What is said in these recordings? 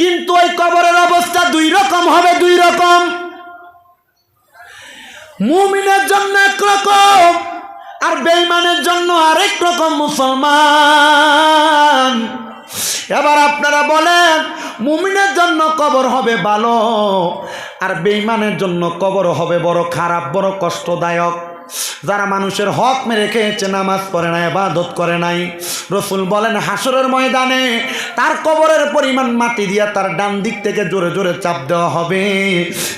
কিন্তু ওই কবরের অবস্থা দুই রকম হবে, দুই রকম। মুমিনের জন্য একরকম আর বেইমানের জন্য আরেক রকম মুসলমান। এবার আপনারা বলেন, মুমিনের জন্য কবর হবে ভালো, আর বেইমানের জন্য কবর হবে বড় খারাপ, বড় কষ্টদায়ক। যারা মানুষের হক মেরে খেয়েছে, নামাজ পড়ে নাই আবাদত করে নাই। রসুল বলেন হাসরের ময়দানে তার কবরের পরিমাণ মাটি দিয়া তার ডান দিক থেকে জোরে জোরে চাপ দেওয়া হবে।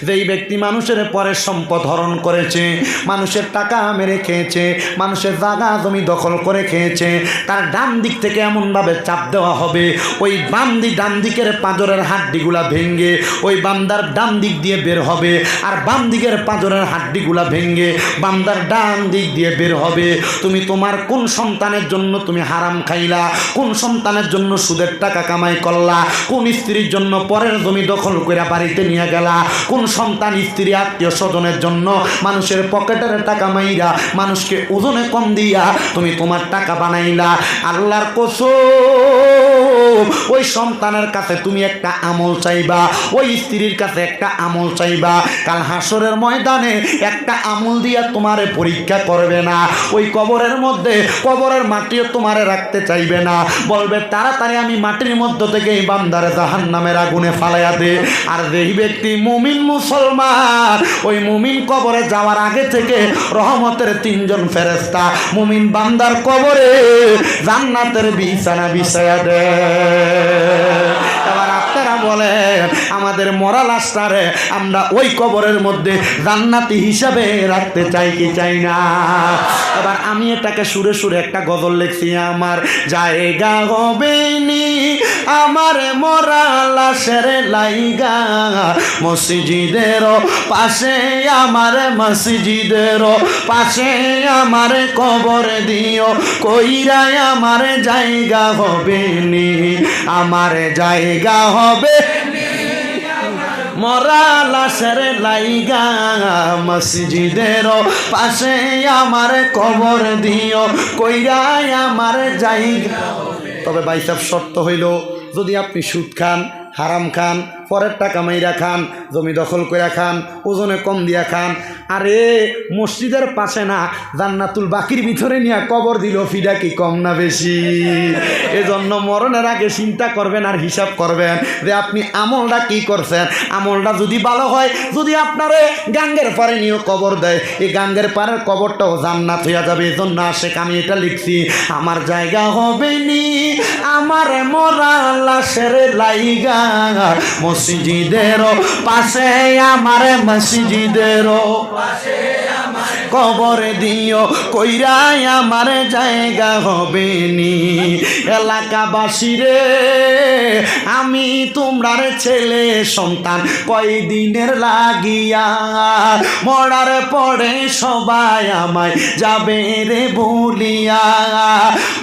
যেই ব্যক্তি মানুষের পরে সম্পদ হরণ করেছে, মানুষের টাকা মেরে খেয়েছে, মানুষের জায়গা জমি দখল করে খেয়েছে, তার ডান দিক থেকে এমনভাবে চাপ দেওয়া হবে, ওই বাম দিক ডান দিকের পাঁজরের হাড্ডিগুলা ভেঙ্গে, ওই বান্দার ডান দিক দিয়ে বের হবে, আর বাম দিকের পাঁজরের হাড্ডিগুলা ভেঙ্গে, বান্দার ডান দিক দিয়ে বের হবে। তুমি তোমার কোন সন্তানের জন্য তুমি হারাম খাইলা? কোন সন্তানের জন্য সুদের টাকা কামাই করলা? কোন স্ত্রীর জন্য পরের জমি দখল করে বাড়িতে নিয়ে গেলা? কোন সন্তান স্ত্রী আত্মীয় স্বজনের জন্য মানুষের পকেটের টাকা মাইরা মানুষকে ওজনে কম দিয়া তুমি তোমার টাকা বানাইলা? আল্লাহর কসম। ওই সন্তানের কাছে তুমি একটা আমল চাইবা, ওই স্ত্রীর কাছে একটা আমল চাইবা। কাল হাসরের ময়দানে একটা আমল দিয়া তোমারে পরীক্ষা করবে না। ওই কবরের মধ্যে, কবরের মাটিও তোমারে রাখতে চাইবে না। বলবে, তাড়াতাড়ি আমি মাটির মধ্য থেকে এই বান্দারে জাহান নামের আগুনে ফালাইয়া দে। আর যেই ব্যক্তি মুমিন মুসলমান, ওই মুমিন কবরে যাওয়ার আগে থেকে রহমতের তিনজন ফেরেস্তা মুমিন বান্দার কবরে জান্নাতের বিছানা বিছায়া দে এবার আপনারা বলেন আমাদের মরা লাশটারে আমরা ওই কবরের মধ্যে জান্নাতি হিসাবে রাখতে চাই কি চাই না? এবার আমি এটাকে সুরে সুরে একটা গজল লিখছি, আমার জায়গা হবে নি, আমার মরা লাশের লাইগা। মসজিদের পাশে আমার, মসজিদের পাশে আমার কবর দিও কইরাই আমার জায়গা হবে নি, আমার জায়গা হবে মরা লাশের লাইগা মসজিদের পাশে আমার কবর দিও কইরাই আমার জায়গা। তবে বাইসাব শর্ত হইল, যদি আপনি সুদ খান, হারাম খান পরের টাকা মাইরা খান, জমি দখল করে খান, ওজনে কম দিয়া খান। আরে, মসজিদের পাশে না জান্নাতুল বাকির ভিতরে নিয়ে কবর দিল, ফিডা কি কম না বেশি? এজন্য মরণের আগে চিন্তা করবেন আর হিসাব করবেন যে আপনি আমলটা কি করছেন। আমলটা যদি ভালো হয়, যদি আপনারে গাঙ্গের পারে নিয়ে কবর দেয়, এই গাঙ্গের পাড়ের কবরটাও জান্নাত হইয়া যাবে। এজন্য আশেক আমি এটা লিখছি, আমার জায়গা হবে নি আমার মরা লাশের লাইগা মসজিদের পাশে আমার মসজিদের কবর দিও, কইরাই আমার জায়গা হবে নি এলাকাবাসী রে, আমি তোমরার ছেলে, সন্তান কয়দিনের লাগিয়া? মরার পরে সবাই আমায় যাবে রে বলিয়া।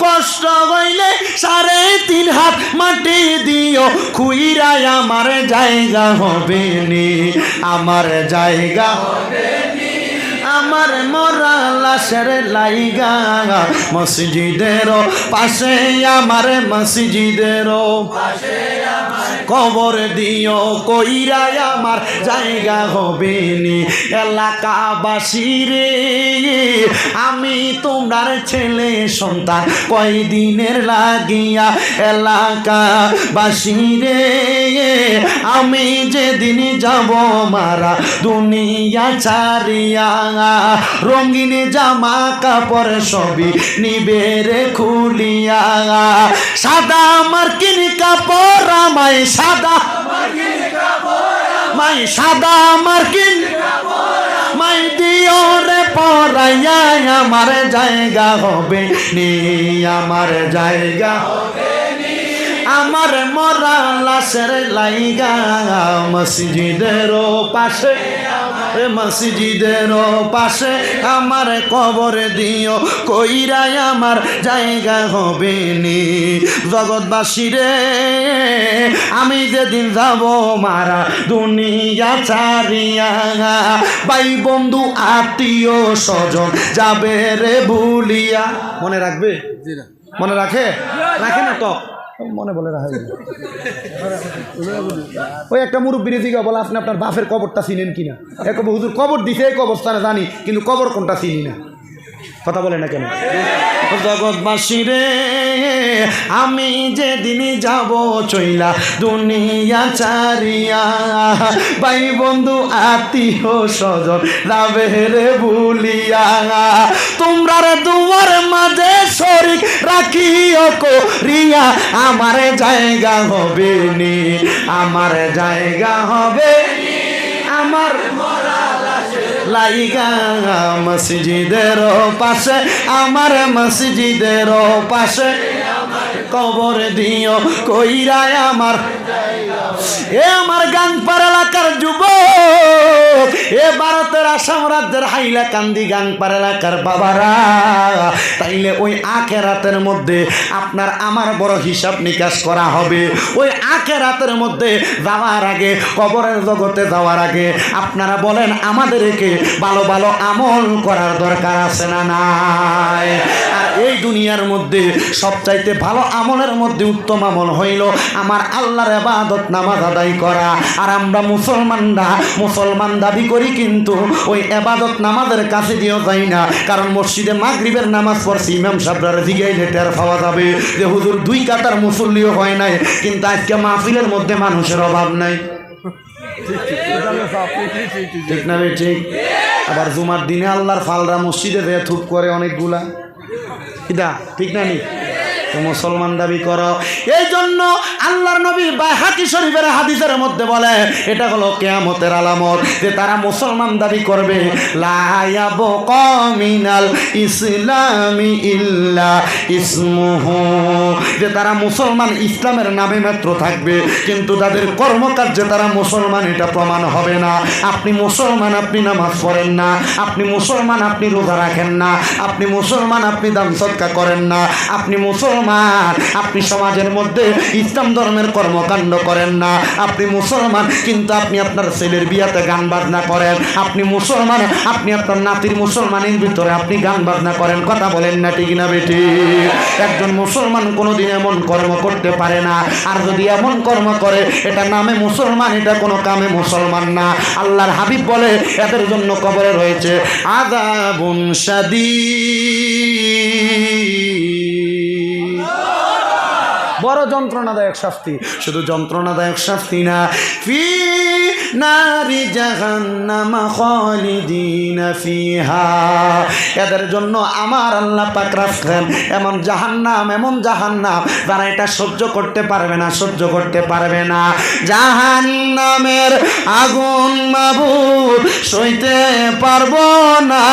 কষ্ট হইলে সাড়ে তিন হাত মাটি দিও, খুইরাই আমার জায়গা হবে নি আমার জায়গা আমার মরা লাশের লাইগা। মসজিদেরও পাশে আমার মসজিদের কবর দিও কইরাই আমার জায়গা হবে নি। রে আমি তোমার ছেলে সন্তান কয়দিনের লাগিয়া এলাকাবাসী রে আমি যেদিন যাব মারা দুনিয়া ছাড়িয়া। রঙিন জামা কাপড় সবই নিবে রে খুলিয়া। সাদা মার্কিন কাপড় আমায় সাদা মাই সাদা মার্কিন মাই দিও রে আমার জায়গা হবে নি আমার জায়গা আমার মরা লাশের লাইগা মসজিদের পাশে মসজিদের পাশে আমার কবর দিও কইরাই আমার জায়গা হবে নি। জগৎবাসী রে আমি যেদিন যাব মারা দুনিয়া ছাড়িয়া ভাই বন্ধু আত্মীয় স্বজন যাবে রে ভুলিয়া। মনে রাখবে? মনে রাখে? রাখে না তো? মনে বলে ওই একটা মুরব্বীর দিকে বলে আপনি আপনার বাপের কবরটা চিনেন কিনা? এক হুজুর কবর দিছে এক অবস্থানে জানি, কিন্তু কবর কোনটা চিনি না। কথা বলে না কেন? জগৎবাসী রে আমি যেদিন যাব চইলা দুনিয়া চারিয়া ভাই বন্ধু আত্মীয় স্বজন যাবে রে ভুলিয়া তোমরা রে দুয়ার মাঝে শরিক রাখিও করিয়া, আমার জায়গা হবে নি, আমার জায়গা হবে আমার লাইগা মসজিদের পাশে, আমার মসজিদের পাশে। কবর দিও কইরায় আমার। এ আমার গান পার এলাকার যুবক। এ ভারতের আসাম রাজ্যের হাইলা কান্দি গাংপার এলাকার বাবারা, তাইলে ওই আখেরাতের মধ্যে আপনার আমার বড় হিসাব নিকাশ করা হবে। ওই আখেরাতের মধ্যে যাওয়ার আগে, কবরের জগতে যাওয়ার আগে আপনারা বলেন, আমাদেরকে ভালো ভালো আমল করার দরকার আছে না নাই? আর এই দুনিয়ার মধ্যে সবচাইতে ভালো আমলের মধ্যে উত্তম আমল হইল আমার আল্লাহর এবাদত নামাজ আদায় করা। আর আমরা মুসলমানরা মুসলমান দাবি করি কিন্তু ওই এবাদত নামাজের কাছে দিয়েও যাই না। কারণ মসজিদে মাগরিবের নামাজ পড়ছি, ইমাম সাবরার জিগাইলে টের পাওয়া যাবে যে হুজুর দুই কাতার মুসল্লিও হয় নাই, কিন্তু আজকে মাহফিলের মধ্যে মানুষের অভাব নাই। ঠিক না রে ঠিক? আবার জুমার দিনে আল্লাহর ফালরা মসজিদে থুপ করে অনেকগুলা। ঠিক না নি? মুসলমান দাবি করো। এই জন্য আল্লাহর নবী বা বাইহাকি শরীফের হাদিসের মধ্যে বলে, এটা হলো কেয়ামতের আলামত যে তারা মুসলমান দাবি করবে ইসলামি ইল্লা যে তারা মুসলমান ইসলামের নামে মাত্র থাকবে, কিন্তু তাদের কর্মকার্যে তারা মুসলমান, এটা প্রমাণ হবে না। আপনি মুসলমান, আপনি নামাজ পড়েন না। আপনি মুসলমান, আপনি রোজা রাখেন না। আপনি মুসলমান, আপনি দান সৎকা করেন না। আপনি মুসলমান আপনি সমাজের মধ্যে ইসলাম ধর্মের কর্মকাণ্ড করেন না। আপনি মুসলমান, কিন্তু আপনি আপনার ছেলের বিয়াতে গান বাজনা করেন। আপনি মুসলমান, আপনি আপনার নাতির মুসলমানের ভিতরে আপনি গান বাজনা করেন। কথা বলেন না ঠিক না বেটি? একজন মুসলমান কোনোদিন এমন কর্ম করতে পারে না। আর যদি এমন কর্ম করে, এটা নামে মুসলমান, এটা কোনো কামে মুসলমান না। আল্লাহর হাবিব বলে, এদের জন্য কবরে রয়েছে আদাবুন সাদী বড় যন্ত্রণাদায়ক শাস্তি। শুধু যন্ত্রণাদায়ক শাস্তি না ফি নারি জাহান্নামা ফিহা। এদের জন্য আমার আল্লাহ পাক এমন জাহান্নাম এমন জাহান্নাম তারা এটা সহ্য করতে পারবে না, সহ্য করতে পারবে না। জাহান্নামের আগুন মাবুদ সইতে পারব না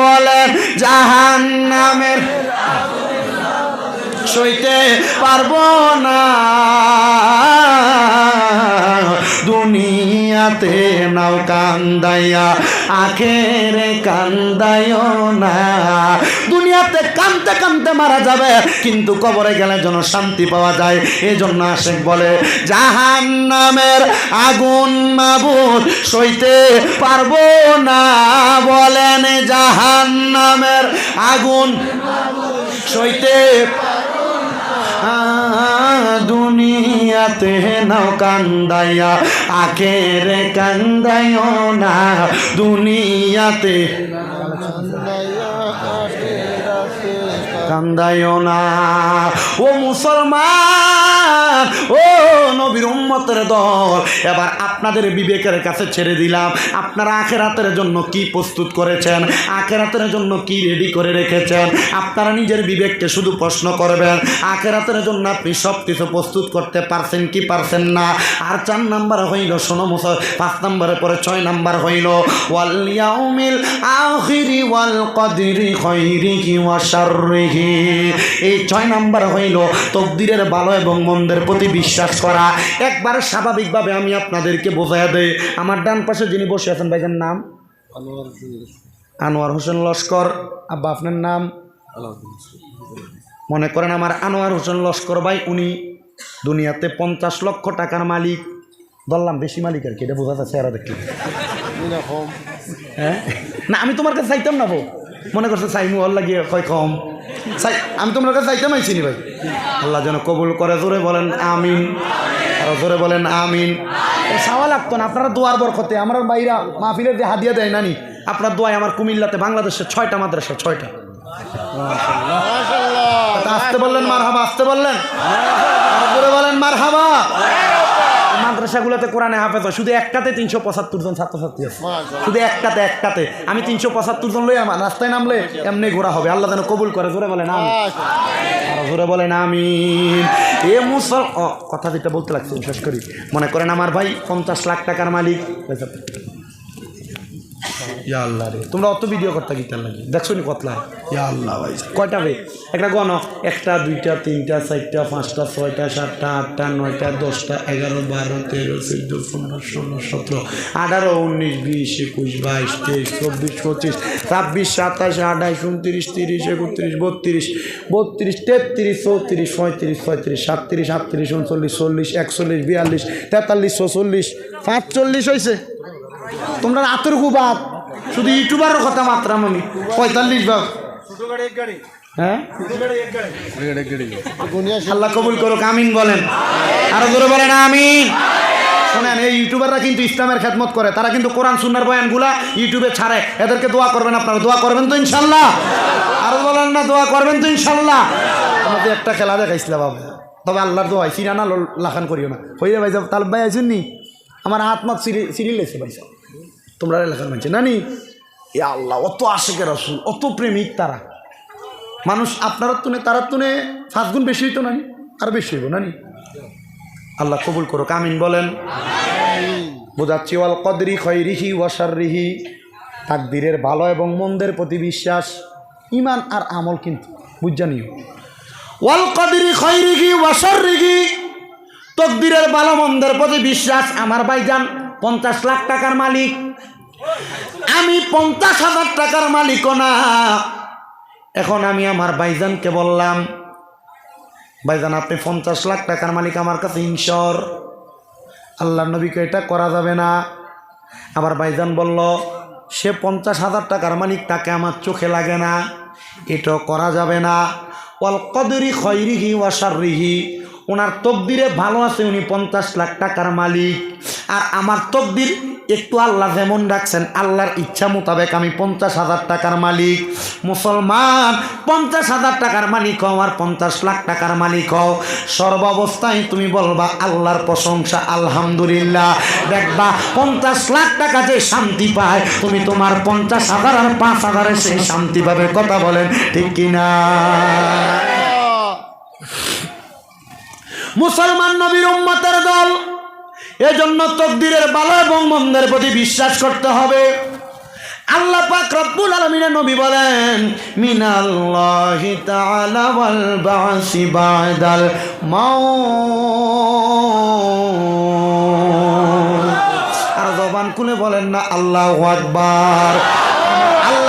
বলেন জাহান্নামের সইতে পারব না। দুনিয়াতে নাও কান্দাইয়া, আখের কান্দাইও না। দুনিয়াতে কানতে কানতে মারা যাবে, কিন্তু কবরে গেলে যেন শান্তি পাওয়া যায় এই জন্য আশেক বলে জাহান নামের আগুন মাবুদ সইতে পারব না। বলেন জাহান নামের আগুন সইতে দুনিয়াতে নাও কান্দাইয়া আখেরে কান্দাইও না। দুনিয়াতে কান্দাইও না। ও মুসলমান ও নবীর উম্মতের দল। এবার আপনাদের বিবেকের কাছে ছেড়ে দিলাম। আপনারা আখেরাতের জন্য কি প্রস্তুত করেছেন? আখেরাতের জন্য কি রেডি করে রেখেছেন? আপনারা নিজের বিবেককে শুধু প্রশ্ন করবেন, আখেরাতের জন্য আপনি সব কিছু প্রস্তুত করতে পারছেন কি পারছেন না? আর চার নাম্বার হইল, শোনো মুসল পাঁচ নাম্বারের পরে ছয় নাম্বার হইল, ওয়াল আখিরি ওয়াল এই ছয় নাম্বার হইল, তকদিরের ভালো এবং মন্দের প্রতি বিশ্বাস করা। একবার স্বাভাবিকভাবে আমি আপনাদেরকে বোঝাই দেই। আমার ডান পাশে যিনি বসে আছেন, ভাইজান, নাম? আনোয়ার হোসেন লস্কর। আব্বা, আপনার নাম? মনে করেন আমার আনোয়ার হোসেন লস্কর ভাই, উনি দুনিয়াতে পঞ্চাশ লক্ষ টাকার মালিক। বললাম, বেশি মালিক আর কি, এটা বোঝা যাচ্ছে এরা দেখলে হ্যাঁ? না, আমি তোমার কাছে চাইতাম না বউ। মনে করছে চাইমু, ওর লাগিয়ে কয় কম। আমি তোমার কাছে চাইতে মাইছি নি ভাই। আল্লাহ যেন কবুল করে জোরে বলেন আমিন। আর জোরে বলেন আমিন। সাওয়া লাগতো না আপনারা দোয়ার বরকতে। আমার বাইরা মাহফিলের যে হাদিয়া দেয় নানি আপনার দোয়ায় আমার কুমিল্লাতে বাংলাদেশের ছয়টা মাদ্রাসা ছয়টা। আসতে বললেন মার হাবা আসতে বললেন? বলেন মার হাবা মাদ্রাসাগুলোতে কোরআনে হাফেজ হয়। শুধু একটাতে তিনশো পঁচাত্তর জন ছাত্রছাত্রী আছে। শুধু একটাতে একটাতে। আমি তিনশো পঁচাত্তর জন লই আমার রাস্তায় নামলে এমনি ঘোরা হবে। আল্লাহ যেন কবুল করে। জোরে বলে না জোরে বলে না আমি এ মুসল কথা যেটা বলতে লাগছে শেষ করি। মনে করেন আমার ভাই পঞ্চাশ লাখ টাকার মালিক। ইয়া আল্লাহ রে। তোমরা অত ভিডিও করতে গিতার লাগে? দেখছ নি কতলা? ইয়া আল্লাহ ভাই। কয়টা রে একটা গণ। একটা দুইটা তিনটা চারটা পাঁচটা ছয়টা সাতটা আটটা নয়টা দশটা এগারো বারো তেরো চোদ্দ পনেরো ষোলো সতেরো আঠারো উনিশ বিশ একুশ বাইশ তেইশ চব্বিশ পঁচিশ ছাব্বিশ সাতাশ আঠাশ উনত্রিশ তিরিশ একত্রিশ বত্রিশ বত্রিশ তেত্রিশ চৌত্রিশ পঁয়ত্রিশ ছয়ত্রিশ সাতত্রিশ আটত্রিশ উনচল্লিশ চল্লিশ একচল্লিশ বিয়াল্লিশ তেতাল্লিশ ছচল্লিশ পাঁচচল্লিশ হয়েছে তোমরা আতর বাদ শুধু ইউটিউবারের কথা মাত্রাম আমি। পঁয়তাল্লিশ ভাগ। হ্যাঁ? আল্লাহ কবুল করুক, আমিন বলেন। আরও জোরে বলেন, আমিন। শোনেন, এই ইউটিউবাররা কিন্তু ইসলামের খেদমত করে। তারা কিন্তু কোরআন, সুন্নার বয়ানগুলা ইউটিউবে ছাড়ে। এদেরকে দোয়া করবেন আপনারা। দোয়া করবেন তো ইনশাল্লাহ। আরও বলেন না, দোয়া করবেন তো ইনশাল্লাহ। আমাদের একটা খেলা দেখাইছিলাম বাবু তবে আল্লাহর দোয়া সিরা না লাখান করিও না। হইয়া ভাই তাল ভাই আছেন নি? আমার হাত মাত সিরি সিরিল লেছে, ভাই তোমরা লেখার মানছে নানি, এ আল্লাহ, অত আশেকে রসুল, অত প্রেমিক তারা। মানুষ আপনার তুনে তার তুনে সাত গুণ বেশি হইতো নানি, আর বেশি হইব নানি। আল্লাহ কবুল করো কামিন বলেন। বোঝাচ্ছি, ওয়াল কদরি খয়রিহি ওয়াসারিহি তাকদিরের ভালো এবং মন্দের প্রতি বিশ্বাস ইমান আর আমল কিন্তু বুঝজানিও ওয়াল কদরি খয়রিহি ওয়াসারিহি তকদিরের ভালো, মন্দের প্রতি বিশ্বাস, আমার ভাইজান। পঞ্চাশ লাখ টাকার মালিক। আমি পঞ্চাশ হাজার টাকার মালিকও না। এখন আমি আমার ভাইজানকে বললাম, ভাইজান, আপনি পঞ্চাশ লাখ টাকার মালিক আমার কাছে ইনশর। আল্লাহ নবীকে এটা করা যাবে না। আবার ভাইজান বলল, সে পঞ্চাশ হাজার টাকার মালিক, তাকে আমার চোখে লাগে না। এটাও করা যাবে না। ওয়াল কদরি খয়রিহি ওয়াসারিহি ওনার তকদিরে ভালো আছে উনি পঞ্চাশ লাখ টাকার মালিক। আর আমার তকদির একটু আল্লাহ যেমন রাখছেন আল্লাহর ইচ্ছা মোতাবেক আমি পঞ্চাশ হাজার টাকার মালিক। মুসলমান পঞ্চাশ হাজার টাকার মালিক হও আর পঞ্চাশ লাখ টাকার মালিক হও। সর্বাবস্থায় তুমি বলবা আল্লাহর প্রশংসা আলহামদুলিল্লাহ। দেখবা পঞ্চাশ লাখ টাকা যে শান্তি পায় তুমি তোমার পঞ্চাশ হাজার আর পাঁচ হাজারের সেই শান্তি পাবে। কথা বলেন ঠিক কিনা? মুসলমান নবীর উম্মতের দল এজন্য তকদিরের বালা এবং মন্দের প্রতি বিশ্বাস করতে হবে। আল্লাহ পাক রব্বুল আলামিনের নবী বলেন, মিনাল্লাহি তাআলা ওয়াল বাসি বাদাল মাউত। আর জবান খুলে বলেন না, আল্লাহু আকবার।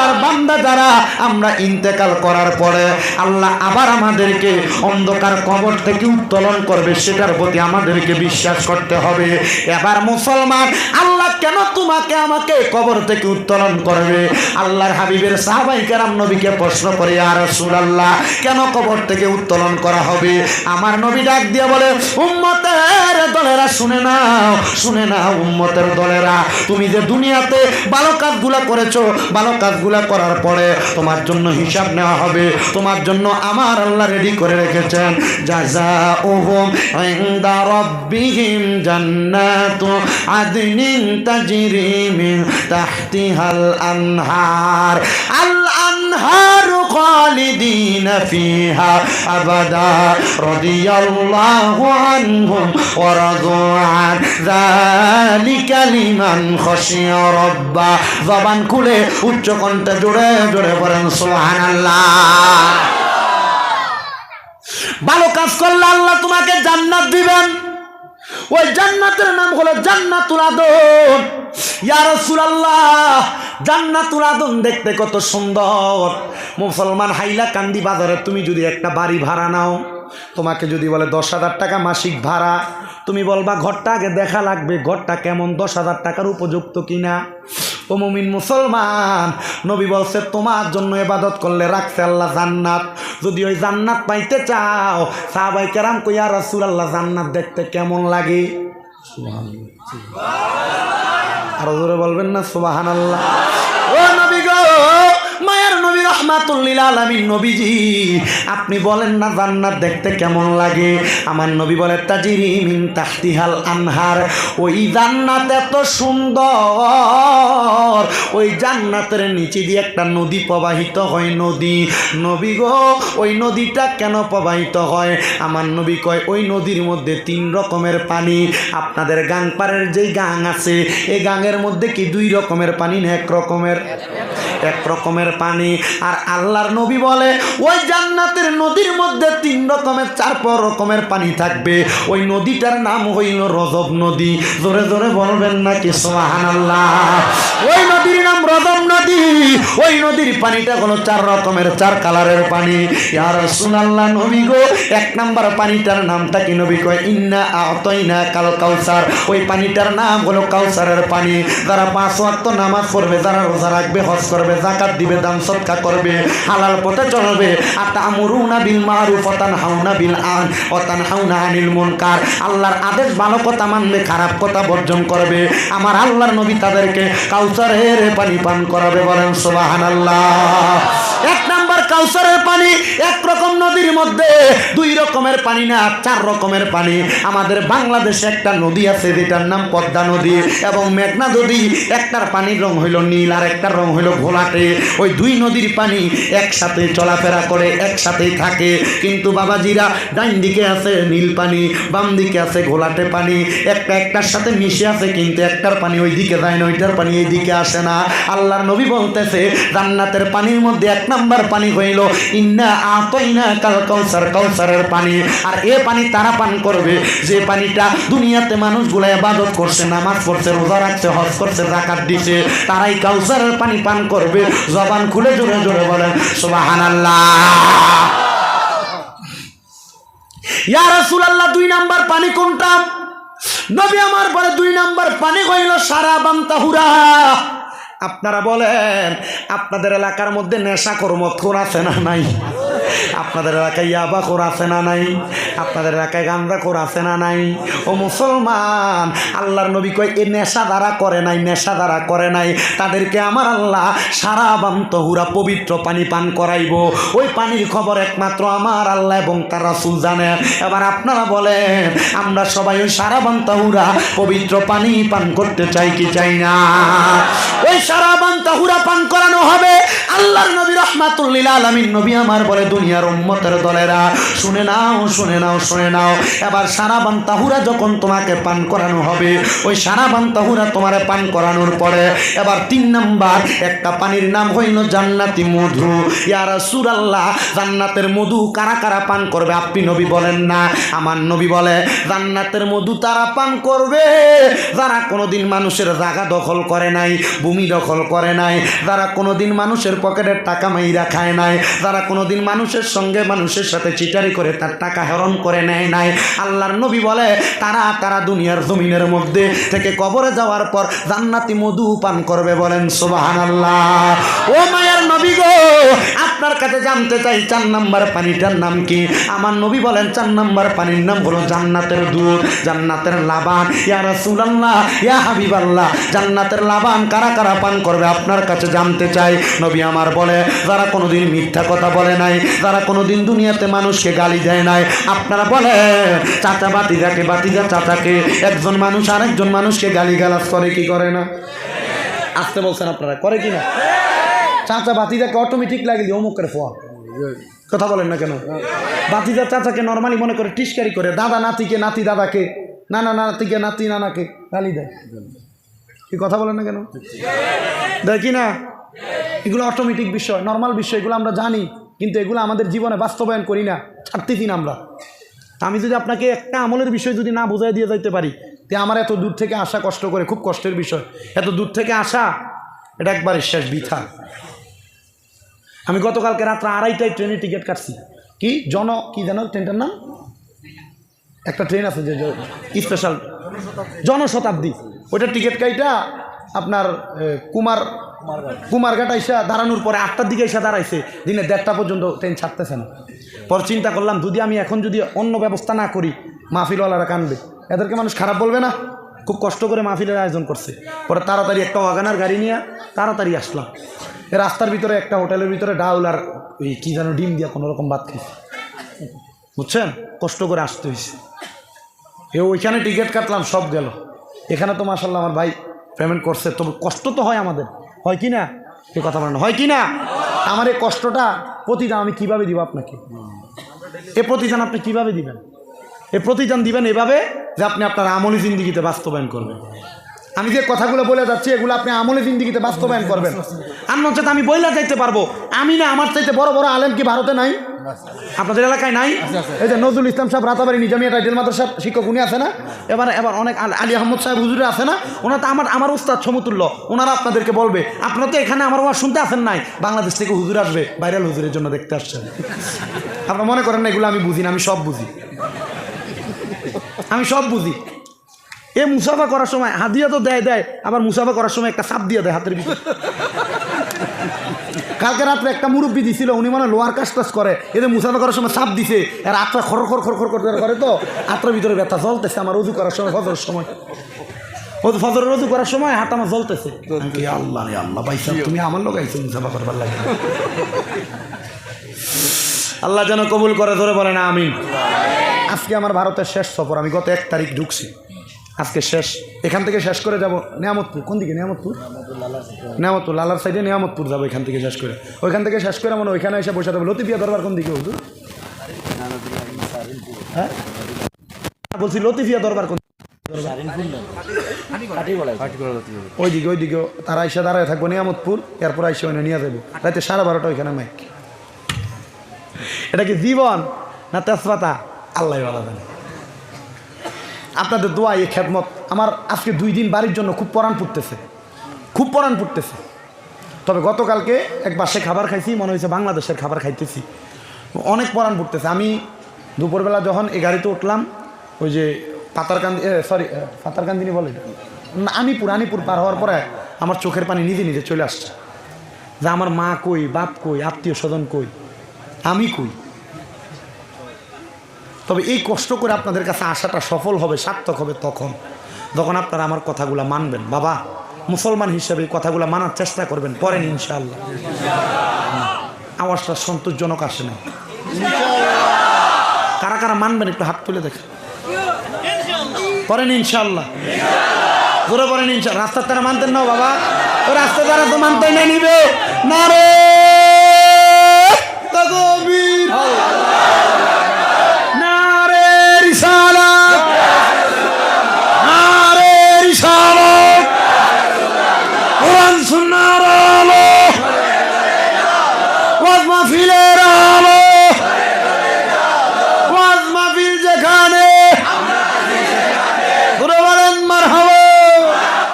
আল্লাহর বান্দা যারা, আমরা ইন্তেকাল করার পরে আল্লাহ আবার আমাদেরকে অন্ধকার কবর থেকে উত্তোলন করবে, সেটার প্রতি আমাদেরকে বিশ্বাস করতে হবে। এবার মুসলমান, আল্লাহ কেন তোমাকে আমাকে কবর থেকে উত্তোলন করবে? আল্লাহর হাবিবের সাহাবাই কেরাম নবীকে প্রশ্ন করে আর আল্লাহ কেন কবর থেকে উত্তোলন করা হবে? আমার নবী ডাক দিয়ে বলে, উম্মতের দলেরা, শুনে নাও শুনে নাও উম্মতের দলেরা। তুমি যে দুনিয়াতে ভালো কাজগুলা করেছ, ভালো কাজগুলা করার পরে তোমার জন্য হিসাব নেওয়া হবে। তোমার জন্য আমার আল্লাহ রেডি করে রেখেছেন। যা ওহম ইনদা জান্নাত আল আনহার খালিদিন ফিহা আবাদা রাদিয়াল্লাহু আনহুম ওয়া রাদু আন যালিকা লিমান খাশিয়া রাব্বা জবান খুলে উচ্চকণ্ঠে জোরে জোরে বলেন, সুবহানাল্লাহ। ভালো কাজ করলে আল্লাহ তোমাকে জান্নাত দিবেন। ওই জান্নাতের নাম হলো জান্নাতুল আদন। ইয়া রাসূলুল্লাহ, জান্নাতুল আদন দেখতে কত সুন্দর। মুসলমান হাইলা কান্দি বাজারে, তুমি যদি একটা বাড়ি ভাড়া নাও, তোমাকে যদি বলে দশ হাজার টাকা মাসিক ভাড়া, তুমি বলবা, ঘরটা আগে দেখা লাগবে, ঘরটা কেমন? দশ হাজার টাকার উপযুক্ত কিনা? ও মুমিন মুসলমান, নবী বলছে, তোমার জন্য এবাদত করলে রাখছে আল্লাহ জান্নাত। যদি ওই জান্নাত পাইতে চাও, সাহাবাই কেরাম কইয়া রাসুল আল্লাহ জান্নাত দেখতে কেমন লাগে? আরও জোরে বলবেন না সুবাহান আল্লাহ রহমাতুল্লিল আলামিন নবীজি। আপনি বলেন না, জান্নাত দেখতে কেমন লাগে? আমার নবী বলে, তাজিরি মিন তাহতিহাল আনহার। ওই জান্নাত এত সুন্দর। ওই জান্নাতের নিচে দিয়ে একটা নদী প্রবাহিত হয়, নদী। নবী গো, ওই নদীটা কেন প্রবাহিত হয়? আমার নবী কয়, ওই নদীর মধ্যে তিন রকমের পানি। আপনাদের গাংপাড়ের যেই গাং আছে এই গাঙের মধ্যে কি দুই রকমের পানি না এক রকমের? এক রকমের পানি। আর আল্লাহর নবী বলে, ওই জান্নাতের নদীর মধ্যে তিন রকমের, চার রকমের পানি থাকবে। ওই নদীটার নাম হইল রজব নদী। জোরে জোরে বলবেন নাকি? সোহান আল্লাহ ওই নদীর নাম রজব নদী। ওই নদীর পানিটা হলো চার রকমের, চার কালারের পানি। আর সুনাল্লাহ নবী গো, এক নাম্বার পানিটার নামটা কি নবী কয়? ইন্না আতইনা কাল কাউসার। ওই পানিটার নাম হলো কাউসারের পানি। যারা পাঁচ ওয়াক্ত নামাজ পড়বে, যারা রোজা রাখবে, হজ করবে জাকাত দিবে, দান সৎকা করবে, হালাল পথে চলবে। আতা আমরুনা বিল মারুফ অতান হাউনা বিল আন অতান হাউনা আনিল মুনকার। আল্লাহর আদেশ ভালো কথা মানবে খারাপ কথা বর্জন করবে। আমার আল্লাহর নবী তাদেরকে কাউচারের পানি পান করাবে বলেন সোবাহান আল্লাহ এক নাম্বার কাউসারের পানি এক রকম নদীর মধ্যে, দুই রকমের পানি না, চার রকমের পানি। আমাদের বাংলাদেশে একটা নদী আছে যেটার নাম পদ্মা নদী এবং মেঘনা নদী। একটার পানির রং হইল নীল আর একটার রং হইল ঘোলাটে ওই দুই নদীর পানি একসাথে চলাফেরা করে একসাথেই থাকে। কিন্তু বাবাজিরা ডাইন দিকে আছে নীল পানি, বাম দিকে আছে ঘোলাটে পানি। একটা একটার সাথে মিশে আছে, কিন্তু একটার পানি ওই দিকে যায় না, ওইটার পানি এই দিকে আসে না। আল্লাহর নবী বলতেছে, জান্নাতের পানির মধ্যে এক নাম্বার পানি হইল, ইন্না আতইনা কাল কাউসার, কাউসারের পানি। আর এ পানি তারা পান করবে। যে পানিটা দুনিয়াতে মানুষগুলো ইবাদত করছে, নামাজ পড়ছে, রোজা রাখছে, হজ করছে জাকাত দিছে, তারাই কাউসারের পানি পান করবে। জবান খুলে জোরে জোরে বলেন, সুবহানাল্লাহ। ইয়া রাসূলুল্লাহ, দুই নাম্বার পানি কোনটা? নবী আমার পরে দুই নাম্বার পানি হইল সারা বান্তাহুরা আপনারা বলেন আপনাদের এলাকার মধ্যে নেশা কর্মক্ষর আছে না নাই? আপনাদের এলাকায় ইয়াবা খোর আছে না নাই? আপনাদের এলাকায় গান্দা খোর আছে না নাই? ও মুসলমান, আল্লাহর নবী কয়, এ নেশা দ্বারা করে নাই, নেশা দ্বারা করে নাই। তাদেরকে আমার আল্লাহ সারা বান্তহুরা পবিত্র পানি পান করাইব। ওই পানির খবর একমাত্র আমার আল্লাহ এবং তার রাসুল জানেন এবার আপনারা বলেন, আমরা সবাই ওই সারা বান্তাহুরা পবিত্র পানি পান করতে চাই কি চাই না? ওই সারা বান্তাহুরা পান করানো হবে। আল্লাহর নবী রহমাতুল্লিল আলমিন, নবী আমার বলে দুনিয়ার উম্মতের দলেরা, শুনে নাও শুনে নাও শুনে নাও। এবার সারা বান্তাহুরা যখন তোমাকে পান করানো হবে, ওই সারা বান্তাহুরা তোমার পান করানোর পরে এবার তিন নাম্বার, একটা পানির নাম হইল জান্নাতি মধু। ইয়ারা সুরাল্লাহ জান্নাতের মধু কারা কারা পান করবে? আপনি নবী বলেন না, আমার নবী বলে, জান্নাতের মধু তারা পান করবে। যারা কোনোদিন মানুষের জাগা দখল করে নাই, ভূমি দখল করে নাই, যারা কোনোদিন মানুষের পকেটের টাকা মাইরা খায় নাই, যারা কোনোদিন মানুষের সঙ্গে মানুষের সাথে চিটারি করে তার টাকা হরণ করে নেয় নাই। আল্লাহর নবী বলে, তারা তারা দুনিয়ার জমিনের মধ্যে থেকে কবরে যাওয়ার পর জান্নাতি মধু পান করবে বলেন সোবাহান আল্লাহ ও মায়ের নবী গো, আপনার কাছে জানতে চাই, চার নাম্বার পানিটার নাম কি? আমার নবী বলেন, চার নাম্বার পানির নাম হলো জান্নাতের দুধ, জান্নাতের লাবান। ইয়া রাসূলুল্লাহ, ইয়া হাবিবাল্লাহ, জান্নাতের লাবান কারা কারা পান করবে আপনার কাছে জানতে চাই। নবী আমার বলে, যারা কোনোদিন মিথ্যা কথা বলে নাই যারা কোনোদিন দুনিয়াতে মানুষকে গালি দেয় নাই, আপনারা বলে চাচা বাতিজাকে বাতিজা চাচাকে, একজন মানুষ আরেকজন মানুষকে গালি গালাজ করে, কি করে না? আসতে বলছেন আপনারা, করে কি না? চাচা বাতিজাকে অটোমেটিক লাগলি অমুকের ফোয়া কথা বলেন না কেন? বাতিজা চাচাকে নর্মালি মনে করে টিসকারি করে, দাদা নাতিকে, নাতি দাদাকে, নানা নাতিকে, নাতি নানাকে গালি দেয়। কি কথা বলেন না কেন? দেয় কি না? এগুলো অটোমেটিক বিষয় নর্মাল বিষয়, এগুলো আমরা জানি। কিন্তু এগুলো আমাদের জীবনে বাস্তবায়ন করি না, ছাড়তেছি না আমরা। আমি যদি আপনাকে একটা আমলের বিষয় যদি না বোঝাই দিয়ে যাইতে পারি, তে আমার এত দূর থেকে আসা কষ্ট করে, খুব কষ্টের বিষয়। এত দূর থেকে আসা, এটা একবারে শেষ বৃথা। আমি গতকালকে রাত্রে আড়াইটায় ট্রেনের টিকিট কাটছি। কি? জন, কি জানো ট্রেনটার নাম? একটা ট্রেন আছে যে স্পেশাল জনশতাব্দী। ওইটা টিকিট কাইটা আপনার কুমার কুমারঘাট। আইসা দাঁড়ানোর পরে আটটার দিকে এসে দাঁড়াইছে। দিনে দেড়টা পর্যন্ত ট্রেন ছাড়তেছে না। পর চিন্তা করলাম, যদি আমি এখন যদি অন্য ব্যবস্থা না করি, মাহফিলওয়ালারা কানবে। এদেরকে মানুষ খারাপ বলবে না? খুব কষ্ট করে মাহফিলের আয়োজন করছে। পরে তাড়াতাড়ি একটা ওয়াগানার গাড়ি নিয়ে তাড়াতাড়ি আসলাম। এ রাস্তার ভিতরে একটা হোটেলের ভিতরে ডাউল আর ওই কী যেন ডিম দিয়া কোনো রকম ভাত খাইছে। বুঝছেন? কষ্ট করে আসতে হয়েছে এ ওইখানে টিকিট কাটলাম, সব গেল। এখানে তো মাসাল্লাহ আমার ভাই পেমেন্ট করছে। তবে কষ্ট তো হয় আমাদের। হয় কি না? সে কথা বলেন। হয় কি না? আমার এই কষ্টটা প্রতিদান আমি কীভাবে দিব আপনাকে? এ প্রতিদান আপনি কীভাবে দিবেন? এ প্রতিদান দিবেন এভাবে যে আপনি আপনার আমলি জিন্দিগিতে বাস্তবায়ন করবেন। আমি যে কথাগুলো বলে যাচ্ছি, এগুলো আপনি আমলে জিন্দিগিতে বাস্তবায়ন করবেন। আর নচেত আমি বইলা যাইতে পারব। আমি না, আমার চাইতে বড় বড় আলেম কি ভারতে নাই? আপনাদের এলাকায় নাই? এই যে নজরুল ইসলাম সাহেব রাতাবাড়ি নিজামিয়া টাইটেল মাদ্রাসা শিক্ষক উনি আছে না? এবার এবার অনেক আলী আহমদ সাহেব হুজুরে আছে না? ওনারা তো আমার আমার উস্তাদ সমতুল্য। ওনারা আপনাদেরকে বলবে আপনারা তো এখানে আমার ওয়াজ শুনতে আসেন নাই। বাংলাদেশ থেকে হুজুর আসবে ভাইরাল হুজুরের জন্য দেখতে আসছেন। আপনারা মনে করেন না এগুলো আমি বুঝি না আমি সব বুঝি। আমি সব বুঝি। এ মুসাফা করার সময় হাদিয়া তো দেয় দেয় আবার মুসাফা করার সময় একটা সাপ দিয়ে দেয় হাতের ভিতরে। কালকে রাত্রে একটা মুরব্বী দিছিল উনি মানে লোয়ার কাজ টাজ করে। এদের মুসাফা করার সময় চাপ দিছে আর আত্রা খর খর খর খর খর করে তো আত্রার ভিতরে ব্যথা জ্বলতেছে আমার উজু করার সময় ফজরের সময়। ও ফজরের উজু করার সময় হাত আমার জ্বলতেছে। আল্লাহ রে আল্লাহ ভাই তুমি আমার লোক আইছো মুসাফা করবার লাগে? আল্লাহ যেন কবুল করে ধরে বলে না আমি আজকে আমার ভারতের শেষ সফর আমি গত এক তারিখ ঢুকছি। আজকে শেষ। এখান থেকে শেষ করে যাব। নিয়ামতপুর, কোন দিকে? নিয়ামতপুর? নিয়ামতপুর লালার সাইডে নিয়ামতপুর যাব এখান থেকে শেষ করে। ওইখান থেকে শেষ করে মানে ওইখানে এসে বসে দেবো লতিফিয়া দরবার কোন দিকে হুজুর? হ্যাঁ? বলছি লতিফিয়া দরবার কোন ওই দিকে? ওই দিকে তারা এসে দাঁড়ায় থাকব নিয়ামতপুর। এরপর এসে ওইখানে নিয়ে যাব। রাতে সাড়ে বারোটা ওইখানে মাইক। এটা কি জীবন না তেজপাতা? আল্লাহ জানে। আপনাদের দোয়া এই খেদমত। আমার আজকে দুই দিন বাড়ির জন্য খুব পরাণ পুড়তেছে। খুব পরাণ পুড়তেছে। তবে গতকালকে এক বাসে খাবার খাইছি, মনে হয়েছে বাংলাদেশের খাবার খাইতেছি। অনেক পরাণ পুড়তেছে। আমি দুপুরবেলা যখন এই গাড়িতে উঠলাম, ওই যে পাতারকান্দি সরি পাতারকান্দিনি বলে আনিপুর আনিপুর পার হওয়ার পরে আমার চোখের পানি নিজে নিজে চলে আসছে। যে আমার মা কই, বাপ কই, আত্মীয় স্বজন কই, আমি কই? তবে এই কষ্ট করে আপনাদের কাছে আসাটা সফল হবে সার্থক হবে তখন। যখন আপনারা আমার কথাগুলো মানবেন। বাবা মুসলমান হিসেবে এই কথাগুলো মানার চেষ্টা করবেন পরেন ইনশাআল্লাহ। আওয়াজটা সন্তোষজনক আসে না কারা কারা মানবেন একটু হাত তুলে দেখেন। পরেন ইনশাআল্লাহ। জোরে পরেন ইনশাআল্লাহ। রাস্তার তারা মানতেন না বাবা। ও রাস্তা তারা তো মানতে না নিবে। না রে। তখন